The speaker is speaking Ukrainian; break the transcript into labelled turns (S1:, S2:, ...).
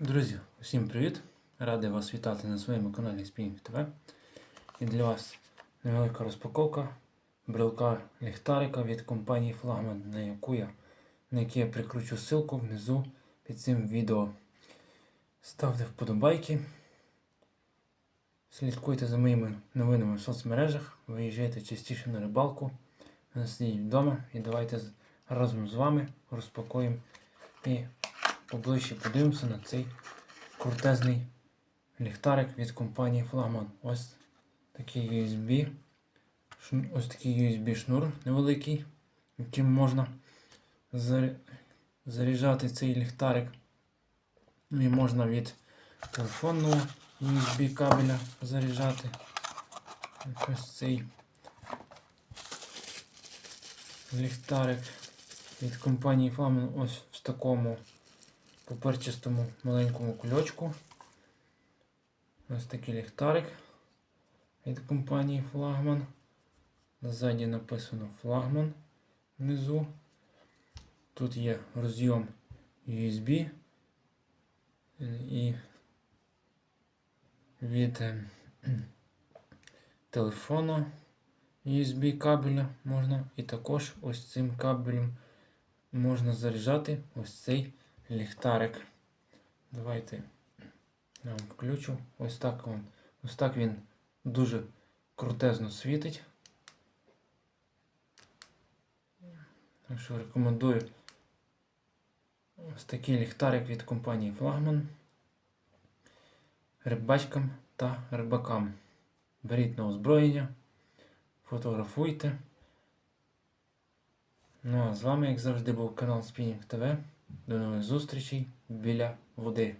S1: Друзі, усім привіт! Радий вас вітати на своєму каналі Spinning TV. І для вас невелика розпаковка брелка ліхтарика від компанії Flagman, на яку я, на який я прикручу ссылку внизу під цим відео. Ставте вподобайки. Слідкуйте за моїми новинами в соцмережах, виїжджайте частіше на рибалку, сидіть вдома і давайте разом з вами розпакуємо і поближче подивимося на цей крутезний ліхтарик від компанії Flagman. Ось такий USB. Ось такий USB шнур невеликий, яким можна заряджати цей ліхтарик. І можна від телефонного USB кабеля заряджати. Ось цей ліхтарик від компанії Flagman ось в такому поперчастому маленькому кульочку. Ось такий ліхтарик від компанії Flagman. Ззаді написано Flagman внизу. Тут є розйом USB і від е, телефону USB кабеля можна і також ось цим кабелем можна заряджати ось цей ліхтарик. Давайте я вам включу. Ось так він, ось так він дуже крутезно світить. Так що рекомендую ось такий ліхтарик від компанії Flagman рибачкам та рибакам. Беріть на озброєння, фотографуйте. Ну а з вами, як завжди, був канал Spinning TV. До нових зустрічей біля води.